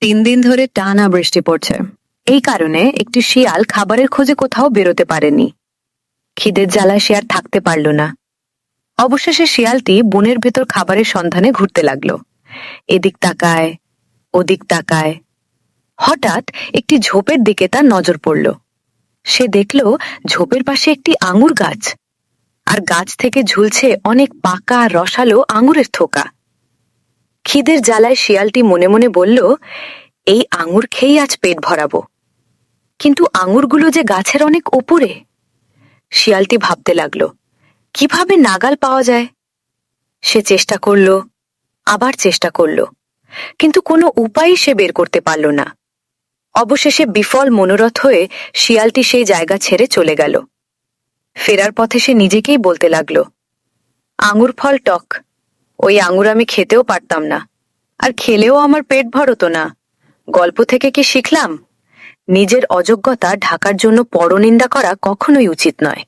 তিন দিন ধরে টানা বৃষ্টি পড়ছে। এই কারণে একটি শিয়াল খাবারের খোঁজে কোথাও বেরোতে পারেনি। খিদের জ্বালায় আর থাকতে পারল না। অবশেষে শিয়ালটি বনের ভেতর খাবারের সন্ধানে ঘুরতে লাগল। এদিক তাকায়, ওদিক তাকায়। হঠাৎ একটি ঝোপের দিকে তার নজর পড়ল। সে দেখল ঝোপের পাশে একটি আঙুর গাছ। আর গাছ থেকে ঝুলছে অনেক পাকা রসালো আঙুরের থোকা। খিদের জ্বালায় শিয়ালটি মনে মনে বলল, এই আঙুর খেয়েই আজ পেট ভরাবো। কিন্তু আঙুরগুলো যে গাছের অনেক ওপরে? শিয়ালটি ভাবতে লাগল, কীভাবে নাগাল পাওয়া যায়? সে চেষ্টা করল, আবার চেষ্টা করল, কিন্তু কোনো উপায়ই সে বের করতে পারল না। অবশেষে বিফল মনোরথ হয়ে শিয়ালটি সেই জায়গা ছেড়ে চলে গেল। ফেরার পথে সে নিজেকেই বলতে লাগল, আঙুর ফল টক ওই আঙুর আমি খেতেও পারতাম না। আর খেলেও আমার পেট ভরত না। গল্প থেকে কি শিখলাম? নিজের অযোগ্যতা ঢাকার জন্য পরনিন্দা করা কখনোই উচিত নয়।